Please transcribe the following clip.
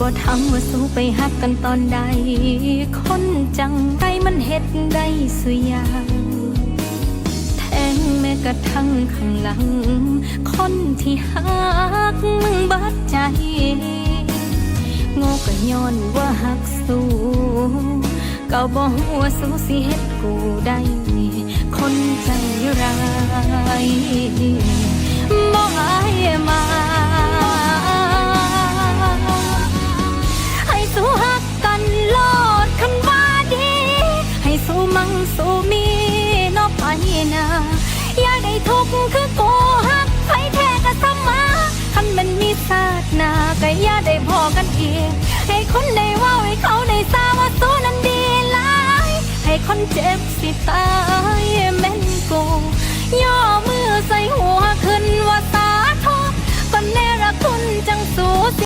บ่ทำว่าสู้ไปหักกันตอนใด คนจังไรมันเฮ็ดได้สุยางแทงแม้กระทั่งข้างหลัง คนที่หักมึงบัดใจโง่ก็ย้อนว่าหักสู้ก็บ่ฮู้ว่าสู้สิเฮ็ดกูได้ คนใจร้าย ให้สู้มั่งสู้มีนอกไปนะอย่าได้ทุกข์คือกูหักไผแท้ก็สมาคันมันมีศาสนาก็อย่าได้พอกันอีกให้คนได้ว่าให้เขาได้ทราบว่าสู้นั้นดีหลายให้คนเจ็บสิตายแม่นกูย่อมือใส่หัวขึ้นว่าสาธุก็เนรคุณจังสู